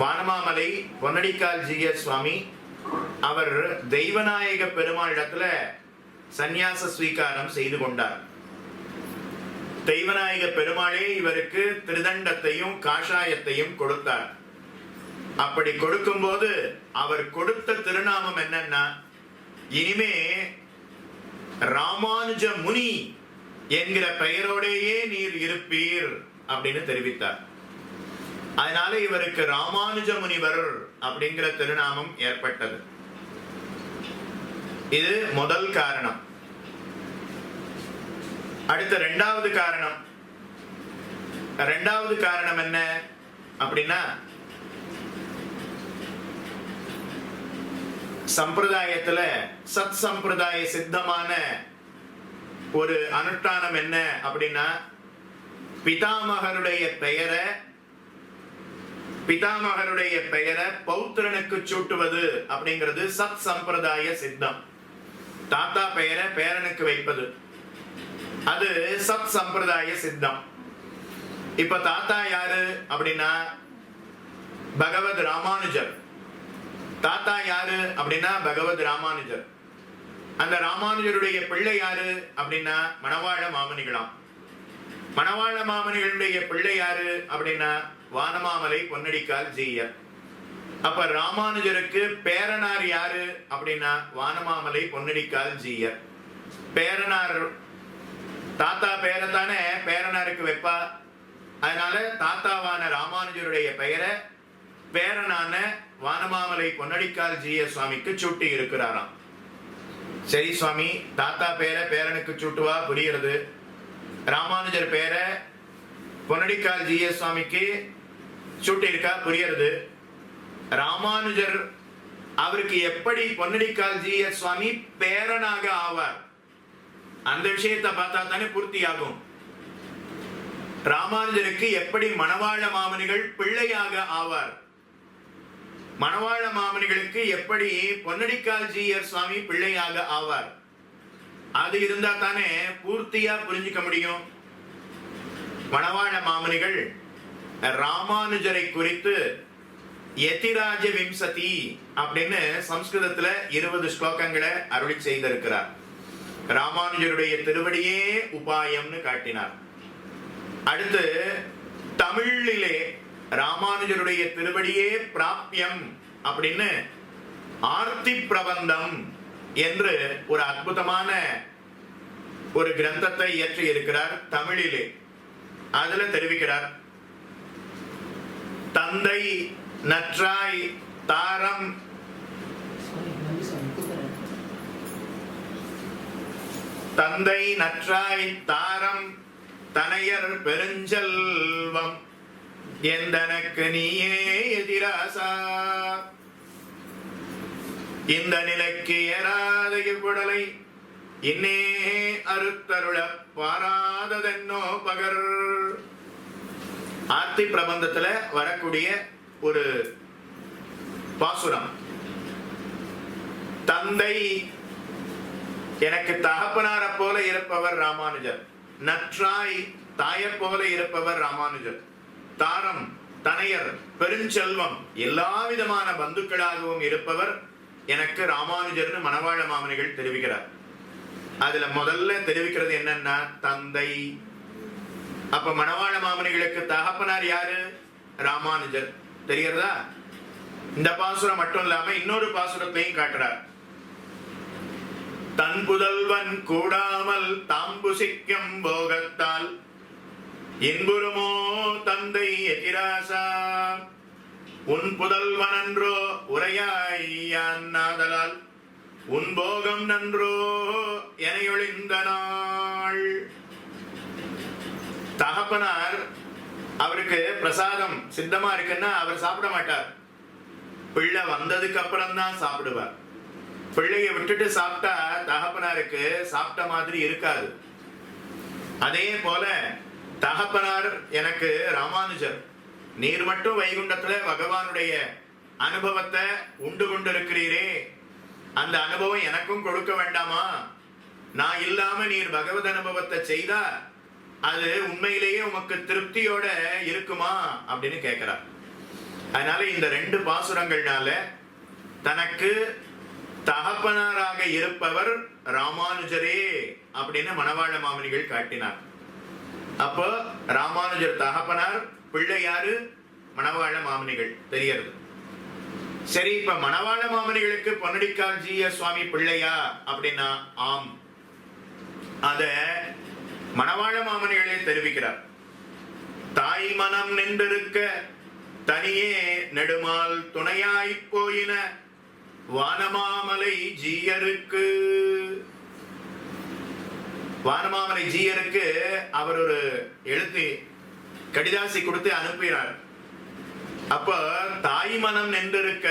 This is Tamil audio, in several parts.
வானமாமலை பொன்னடிக்கால் ஜிஎஸ் சுவாமி அவர் தெய்வநாயக பெருமாளிடத்துல சந்நியாச ஸ்வீகாரம் செய்து கொண்டார். தெய்வநாயக பெருமாளே இவருக்கு திருதண்டத்தையும் காஷாயத்தையும் கொடுத்தார். அப்படி கொடுக்கும்போது அவர் கொடுத்த திருநாமம் என்னன்னா இனிமே ராமானுஜ முனி என்கிற பெயரோடேயே நீர் இருப்பீர் அப்படின்னு தெரிவித்தார். அதனால இவருக்கு ராமானுஜ முனிவர் அப்படிங்கிற திருநாமம் ஏற்பட்டது. இது முதல் காரணம். அடுத்த ரெண்டாவது காரணம். ரெண்டாவது காரணம் என்ன அப்படின்னா சம்பிரதாயத்துல சத் சம்பிரதாய சித்தமான ஒரு அனுஷ்டானம் என்ன அப்படின்னா பிதாமகருடைய பெயரை பிதாமகருடைய பெயரை பௌத்திரனுக்கு சூட்டுவது அப்படிங்கிறது சத் சம்பிரதாய சித்தம். தாத்தா பெயரை பேரனுக்கு வைப்பது. அது சத் சம்பிரதாய சித்தம். இப்ப தாத்தா யாரு அப்படின்னா பகவத் ராமானுஜர். தாத்தா யாரு அப்படின்னா பகவத் ராமானுஜர். அந்த ராமானுஜருடைய பிள்ளை யாரு அப்படின்னா மணவாழ மாமனிகளாம். மணவாழ மாமனிகளுடைய பிள்ளை யாரு அப்படின்னா வானமாமலை பொன்னடிக்கால் ஜீயர். அப்ப ராமானுஜருக்கு பேரனார் யாரு அப்படின்னா வானமாமலை பொன்னடிக்கால் ஜீயர். பேரனார் தாத்தா பேரத்தானே? பேரனாருக்கு வைப்பா. அதனால தாத்தாவான ராமானுஜருடைய பெயரை பேரனான வானமாமலை பொன்னடிக்கால் ஜீய சுவாமிக்கு சூட்டி இருக்கிறாராம். சரி சுவாமி தாத்தா பேரை பேரனுக்கு சூட்டுவா புரியுறது. ராமானுஜர் பேரை பொன்னடிக்கால் ஜீய சுவாமிக்கு சூட்டி இருக்கா புரியுறது. ராமானுஜர் அவருக்கு எப்படி பொன்னடிக்கால் ஜீய சுவாமி பேரனாக ஆவார்? அந்த விஷயத்தை பார்த்தா தானே பூர்த்தி ஆகும் ராமானுஜருக்கு எப்படி மணவாழ மாமனிகள் பிள்ளையாக ஆவார்? மணவாழ மாமனிகளுக்கு எப்படி பொன்னடிக்கால் ஜீயர் சுவாமி பிள்ளையாக ஆவார்? அது இருந்தா தானே பூர்த்தியா புரிஞ்சுக்க முடியும். மணவாழ மாமனிகள் ராமானுஜரை குறித்து எதிராஜ விம்சதி அப்படின்னு சம்ஸ்கிருதத்துல இருபது ஸ்லோகங்களை அருளி செய்திருக்கிறார். ராமானுஜருடைய திருவடியே உபாயம்னு காட்டினார். அடுத்து தமிழிலே ராமானுஜருடைய திருவடியே பிராப்யம் அப்படின்னு ஆர்த்தி பிரபந்தம் என்று ஒரு அற்புதமான ஒரு கிரந்தத்தை இயற்றி இருக்கிறார் தமிழிலே. அதுல தெரிவிக்கிறார். தந்தை நற்றாய் தாரம். தந்தை நற்றாய் தாரம் தனையர் பெருஞ்செல்வம். எந்தனக்கு நீயே எதிராசா? இந்த நிலைக்கு ஏறாத இவ்வுடலை இன்னே அறுத்தருள பாராததென்னோ பகர். ஆர்த்தி பிரபந்தத்துல வரக்கூடிய ஒரு பாசுரம். தந்தை எனக்கு தகப்பனார போல இருப்பவர் ராமானுஜர். நற்றாய் தாயர் போல இருப்பவர் ராமானுஜர். தாரம் தனையர் பெருஞ்செல்வம் எல்லா விதமான பந்துக்களாகவும் இருப்பவர் எனக்கு ராமானுஜர்னு மணவாழ மாமனிகள் தெரிவிக்கிறார். அதுல முதல்ல தெரிவிக்கிறது என்னன்னா தந்தை. அப்ப மணவாழ மாமனிகளுக்கு தகப்பனார் யாரு? ராமானுஜர். தெரியறதா இந்த பாசுரம் மட்டும் இல்லாம இன்னொரு பாசுரத்தையும் காட்டுறார். தன் புதல்வன் கூடாமல் தாம்புசிக்கும் போகத்தால் இன்புறுமோ தந்தை எதிராசா? உன் புதல்வன் அன்றோ நாதலால் உன் போகம் நன்றோ எனையொழிந்த நாள். தகப்பனார் அவருக்கு பிரசாதம் சித்தமா இருக்குன்னா அவர் சாப்பிட மாட்டார். பிள்ளை வந்ததுக்கு அப்புறம் தான் சாப்பிடுவார். பிள்ளைய விட்டுட்டு சாப்பிட்டா தகப்பனாருக்கு சாப்பிட்ட மாதிரி இருக்காது. அதே போல தகப்பனார் எனக்கு ராமானுஜர். நீர் மட்டும் வைகுண்டத்துல பகவானுடைய அனுபவத்தை உண்டு கொண்டிருக்கிறீரே. அந்த அனுபவம் எனக்கும் கொடுக்க வேண்டாமா? நான் இல்லாம நீர் பகவத் அனுபவத்தை செய்தா அது உண்மையிலேயே உமக்கு திருப்தியோட இருக்குமா? அப்படின்னு கேட்கிறார் அதனால இந்த ரெண்டு பாசுரங்கள்னால தனக்கு தகப்பனாராக இருப்பவர் ராமானுஜரே அப்படின்னு மணவாழ மாமனிகள் காட்டினார். அப்போ ராமானுஜர் தகப்பனார் பிள்ளை யாரு மணவாள மாமனிகள் தெரியறது சரி இப்ப மணவாள மாமனிகளுக்கு பொன்னடிக்கால் ஜீய சுவாமி பிள்ளையா அப்படின்னா ஆம். அத மணவாள மாமனிகளே தெரிவிக்கிறார். தாய் மனம் நின்றிருக்க தனியே நெடுமால் துணையாய் போயின வானமாமலை ஜீயருக்கு. வானமாமலை ஜீயருக்கு அவர் ஒரு எழுத்து கடிதாசி கொடுத்து அனுப்பினார் அப்ப தாய் மனம் நின்றிருக்க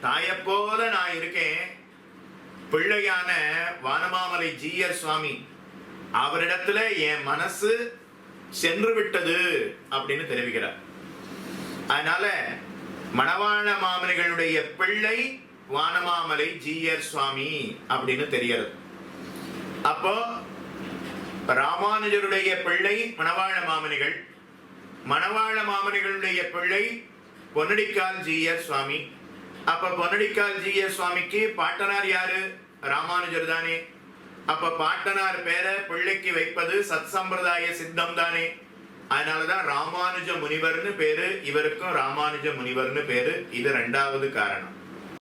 தாயை போல நான் இருக்கேன். பிள்ளையான வானமாமலை ஜீயர் சுவாமி அவரிடத்துல என் மனசு சென்று விட்டது அப்படின்னு தெரிவிக்கிறார். அதனால மணவாள மாமனிகளுடைய பிள்ளை வானமாமலை ஜீயர் சுவாமி அப்படின்னு தெரியறது அப்போ ராமானுஜருடைய பிள்ளை மணவாள மாமனிகள் மணவாள மாமனிகளுடைய பிள்ளை பொன்னடிக்கால் ஜிஎஸ் சுவாமி. அப்ப பொன்னடிக்கால் ஜிஎஸ் சுவாமிக்கு பாட்டனார் யாரு? ராமானுஜர் தானே அப்ப பாட்டனார் பேரை பிள்ளைக்கு வைப்பது சத் சம்பிரதாய சித்தம் தானே. அதனாலதான் ராமானுஜ முனிவர்னு பேரு இவருக்கும் ராமானுஜ முனிவர்னு பேரு. இது ரெண்டாவது காரணம்.